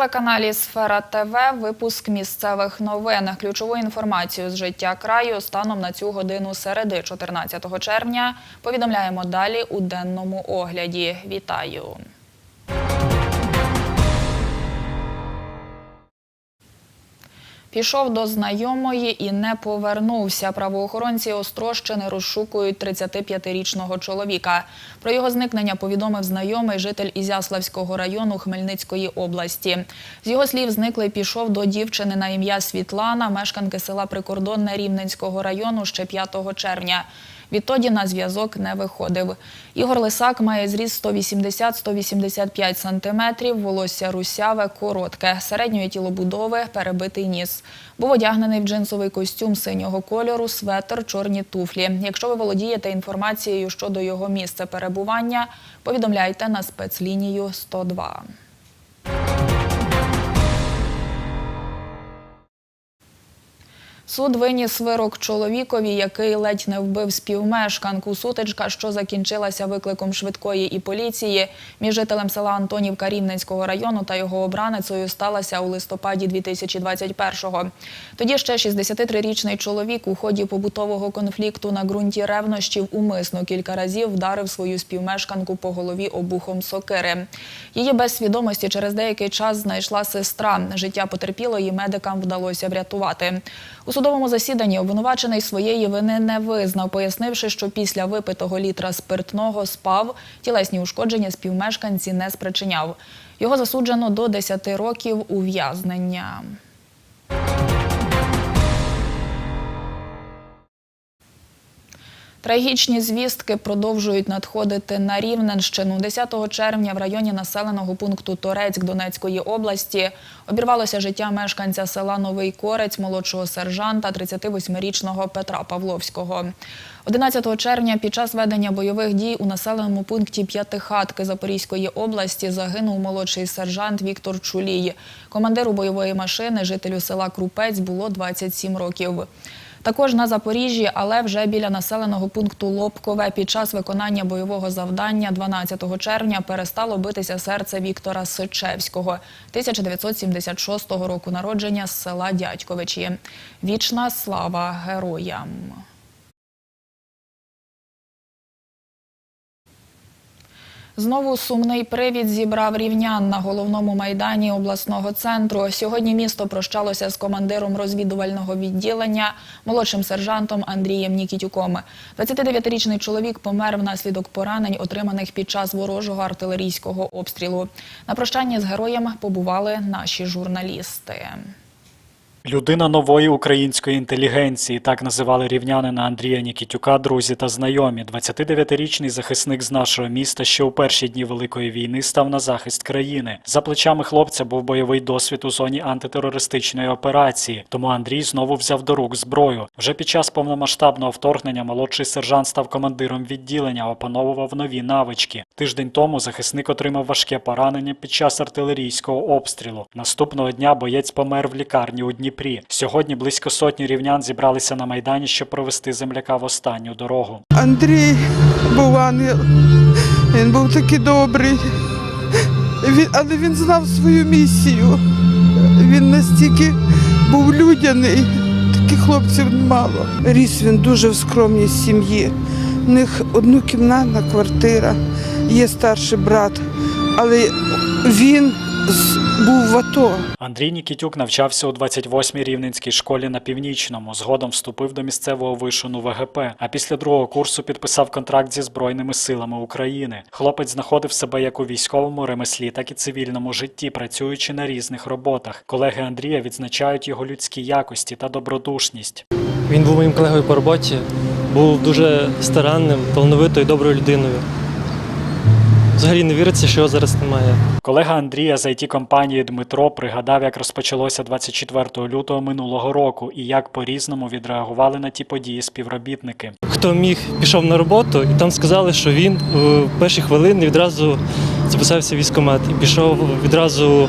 На телеканалі Сфера ТВ випуск місцевих новин. Ключову інформацію з життя краю станом на цю годину середи 14 червня повідомляємо далі у денному огляді. Вітаю! Пішов до знайомої і не повернувся. Правоохоронці Острощини розшукують 35-річного чоловіка. Про його зникнення повідомив знайомий житель Ізяславського району Хмельницької області. З його слів, зниклий пішов до дівчини на ім'я Світлана, мешканки села Прикордонне Рівненського району ще 5 червня. Відтоді на зв'язок не виходив. Ігор Лисак має зріст 180-185 сантиметрів, волосся русяве, коротке, середньої тілобудови, перебитий ніс. Був одягнений в джинсовий костюм синього кольору, светр, чорні туфлі. Якщо ви володієте інформацією щодо його місця перебування, повідомляйте на спецлінію 102. Суд виніс вирок чоловікові, який ледь не вбив співмешканку. Сутичка, що закінчилася викликом швидкої і поліції, між жителем села Антонівка Рівненського району та його обраницею сталася у листопаді 2021-го. Тоді ще 63-річний чоловік у ході побутового конфлікту на ґрунті ревнощів умисно кілька разів вдарив свою співмешканку по голові обухом сокири. Її без свідомості через деякий час знайшла сестра. Життя потерпілої медикам вдалося врятувати. У судовому засіданні обвинувачений своєї вини не визнав, пояснивши, що після випитого літра спиртного спав, тілесні ушкодження співмешканці не спричиняв. Його засуджено до 10 років ув'язнення. Трагічні звістки продовжують надходити на Рівненщину. 10 червня в районі населеного пункту Торецьк Донецької області обірвалося життя мешканця села Новий Корець, молодшого сержанта 38-річного Петра Павловського. 11 червня під час ведення бойових дій у населеному пункті П'ятихатки Запорізької області загинув молодший сержант Віктор Чулій. Командиру бойової машини, жителю села Крупець, було 27 років. Також на Запоріжжі, але вже біля населеного пункту Лобкове під час виконання бойового завдання 12 червня перестало битися серце Віктора Сичевського, 1976 року народження з села Дядьковичі. Вічна слава героям! Знову сумний привід зібрав рівнян на головному майдані обласного центру. Сьогодні місто прощалося з командиром розвідувального відділення, молодшим сержантом Андрієм Нікітюком. 29-річний чоловік помер внаслідок поранень, отриманих під час ворожого артилерійського обстрілу. На прощанні з героєм побували наші журналісти. Людина нової української інтелігенції, так називали рівнянина Андрія Нікітюка, друзі та знайомі. 29-річний захисник з нашого міста, що у перші дні Великої війни став на захист країни. За плечами хлопця був бойовий досвід у зоні антитерористичної операції. Тому Андрій знову взяв до рук зброю. Вже під час повномасштабного вторгнення молодший сержант став командиром відділення, опановував нові навички. Тиждень тому захисник отримав важке поранення під час артилерійського обстрілу. Наступного дня боєць помер в лікарні у Дніпрі. Сьогодні близько сотні рівнян зібралися на майдані, щоб провести земляка в останню дорогу. Андрій був ангел. Він був такий добрий. Але він знав свою місію. Він настільки був людяний. Таких хлопців мало. Ріс він дуже в скромній сім'ї. У них однокімнатна квартира, є старший брат, але він був в АТО. Андрій Нікітюк навчався у 28-й рівненській школі на північному. Згодом вступив до місцевого вишину ВГП. А після другого курсу підписав контракт зі збройними силами України. Хлопець знаходив себе як у військовому ремеслі, так і цивільному житті, працюючи на різних роботах. Колеги Андрія відзначають його людські якості та добродушність. Він був моїм колегою по роботі, був дуже старанним, талановитою, доброю людиною. Взагалі не віриться, що його зараз немає. Колега Андрія з it компанії Дмитро пригадав, як розпочалося 24 лютого минулого року і як по-різному відреагували на ті події співробітники. Хто міг, пішов на роботу, і там сказали, що він в перші хвилини відразу записався в військкомат і пішов відразу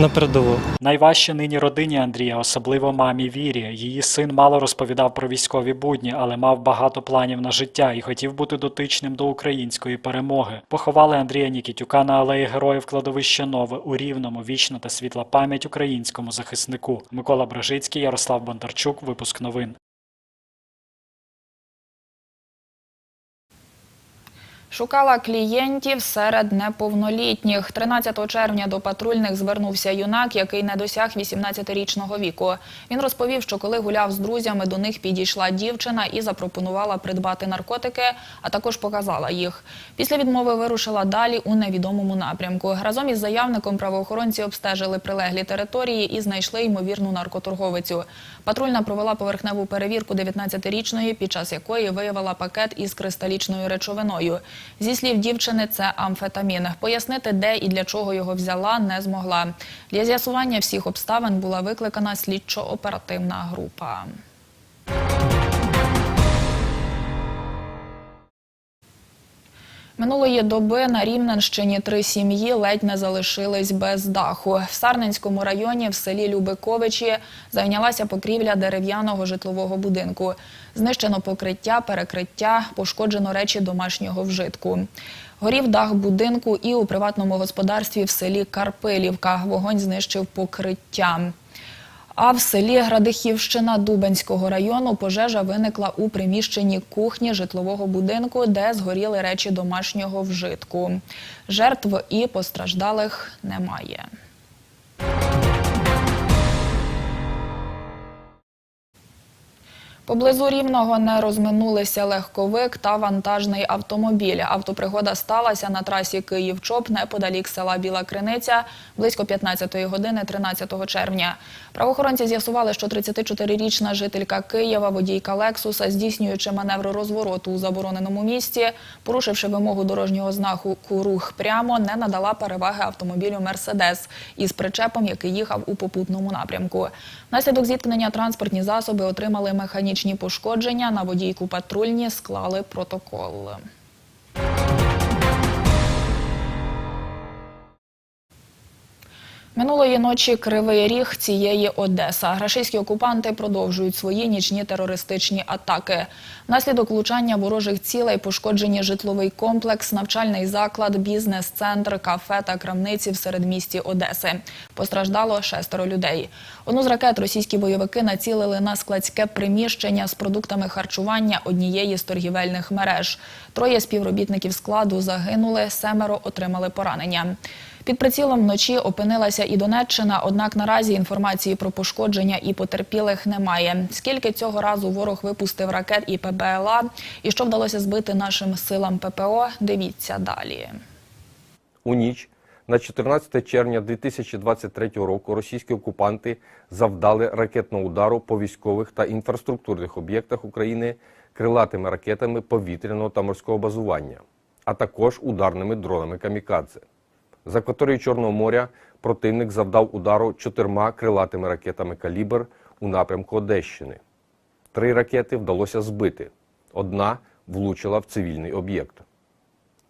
на передову. Найважче нині родині Андрія, особливо мамі Вірі. Її син мало розповідав про військові будні, але мав багато планів на життя і хотів бути дотичним до української перемоги. Поховали Андрія Нікітюка на алеї Героїв кладовище Нове у Рівному. Вічна та світла пам'ять українському захиснику. Микола Брожицький, Ярослав Бондарчук. Випуск новин. Шукала клієнтів серед неповнолітніх. 13 червня до патрульних звернувся юнак, який не досяг 18-річного віку. Він розповів, що коли гуляв з друзями, до них підійшла дівчина і запропонувала придбати наркотики, а також показала їх. Після відмови вирушила далі у невідомому напрямку. Разом із заявником правоохоронці обстежили прилеглі території і знайшли ймовірну наркоторговицю. Патрульна провела поверхневу перевірку 19-річної, під час якої виявила пакет із кристалічною речовиною. Зі слів дівчини, це амфетамін. Пояснити, де і для чого його взяла, не змогла. Для з'ясування всіх обставин була викликана слідчо-оперативна група. Минулої доби на Рівненщині три сім'ї ледь не залишились без даху. В Сарненському районі в селі Любиковичі зайнялася покрівля дерев'яного житлового будинку. Знищено покриття, перекриття, пошкоджено речі домашнього вжитку. Горів дах будинку і у приватному господарстві в селі Карпилівка. Вогонь знищив покриття. А в селі Градихівщина Дубенського району пожежа виникла у приміщенні кухні житлового будинку, де згоріли речі домашнього вжитку. Жертв і постраждалих немає. Поблизу Рівного не розминулися легковик та вантажний автомобіль. Автопригода сталася на трасі Київ-Чоп неподалік села Біла Криниця близько 15-ї години 13 червня. Правоохоронці з'ясували, що 34-річна жителька Києва, водійка Лексуса, здійснюючи маневр розвороту у забороненому місці, порушивши вимогу дорожнього знаку «Рух прямо», не надала переваги автомобілю «Мерседес» із причепом, який їхав у попутному напрямку. Внаслідок зіткнення транспортні засоби отримали механічні пошкодження. На водійку патрульні склали протокол. Минулої ночі Кривий Ріг цієї Одеса. Рашистські окупанти продовжують свої нічні терористичні атаки. Внаслідок влучання ворожих цілей пошкоджені житловий комплекс, навчальний заклад, бізнес-центр, кафе та крамниці в середмісті Одеси. Постраждало шестеро людей. Одну з ракет російські бойовики націлили на складське приміщення з продуктами харчування однієї з торгівельних мереж. Троє співробітників складу загинули, семеро отримали поранення. Під прицілом вночі опинилася і Донеччина, однак наразі інформації про пошкодження і потерпілих немає. Скільки цього разу ворог випустив ракет і ПБЛА, і що вдалося збити нашим силам ППО, дивіться далі. У ніч на 14 червня 2023 року російські окупанти завдали ракетного удару по військових та інфраструктурних об'єктах України крилатими ракетами повітряного та морського базування, а також ударними дронами камікадзе. З акваторії Чорного моря противник завдав удару чотирма крилатими ракетами калібр у напрямку Одещини. Три ракети вдалося збити. Одна влучила в цивільний об'єкт.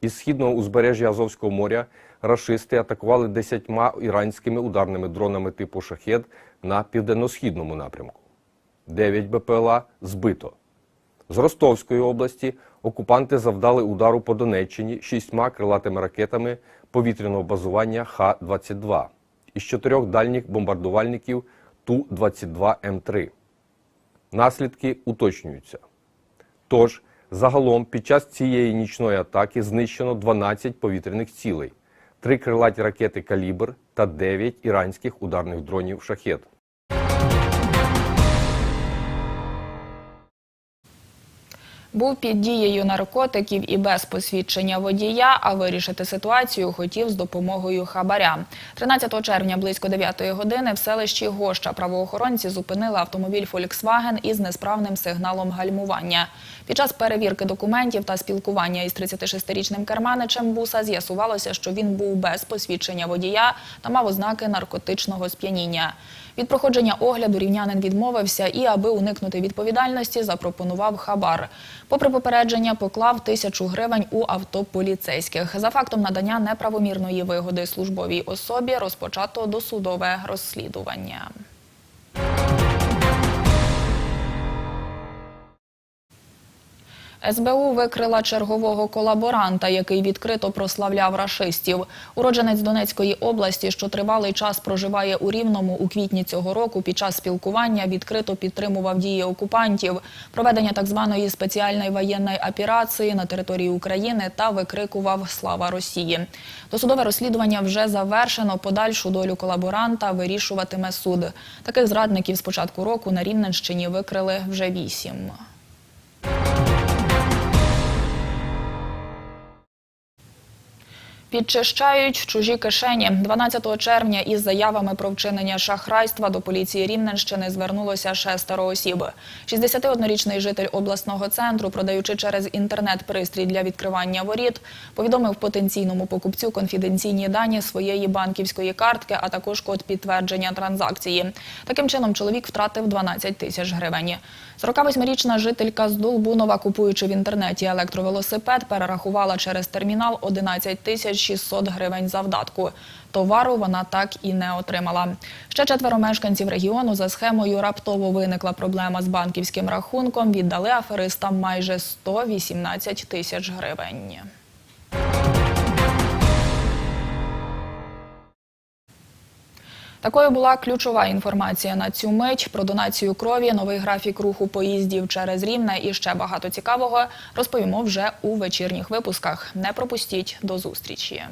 Із східного узбережжя Азовського моря рашисти атакували десятьма іранськими ударними дронами типу шахед на південно-східному напрямку. Дев'ять БПЛА збито. З Ростовської області окупанти завдали удару по Донеччині шістьма крилатими ракетами повітряного базування Х-22 із чотирьох дальніх бомбардувальників Ту-22М3. Наслідки уточнюються. Тож, загалом під час цієї нічної атаки знищено 12 повітряних цілей, 3 крилаті ракети «Калібр» та 9 іранських ударних дронів «Шахет». Був під дією наркотиків і без посвідчення водія, а вирішити ситуацію хотів з допомогою хабаря. 13 червня близько 9 години в селищі Гоща правоохоронці зупинили автомобіль «Фольксваген» із несправним сигналом гальмування. Під час перевірки документів та спілкування із 36-річним керманичем буса з'ясувалося, що він був без посвідчення водія та мав ознаки наркотичного сп'яніння. Від проходження огляду рівнянин відмовився і, аби уникнути відповідальності, запропонував хабар. Попри попередження, поклав тисячу гривень у авто поліцейських. За фактом надання неправомірної вигоди службовій особі розпочато досудове розслідування. СБУ викрила чергового колаборанта, який відкрито прославляв рашистів. Уродженець Донецької області, що тривалий час проживає у Рівному у квітні цього року, під час спілкування відкрито підтримував дії окупантів, проведення так званої спеціальної воєнної операції на території України та викрикував Слава Росії. Досудове розслідування вже завершено. Подальшу долю колаборанта вирішуватиме суд. Таких зрадників з початку року на Рівненщині викрили вже вісім. Підчищають чужі кишені. 12 червня із заявами про вчинення шахрайства до поліції Рівненщини звернулося шестеро осіб. 61-річний житель обласного центру, продаючи через інтернет пристрій для відкривання воріт, повідомив потенційному покупцю конфіденційні дані своєї банківської картки, а також код підтвердження транзакції. Таким чином, чоловік втратив 12 тисяч гривень. 48-річна жителька з Долбунова, купуючи в інтернеті електровелосипед, перерахувала через термінал 11 тисяч 600 гривень завдатку. Товару вона так і не отримала. Ще четверо мешканців регіону за схемою раптово виникла проблема з банківським рахунком. Віддали аферистам майже 118 тисяч гривень. Такою була ключова інформація на цю мить про донацію крові, новий графік руху поїздів через Рівне і ще багато цікавого розповімо вже у вечірніх випусках. Не пропустіть до зустрічі.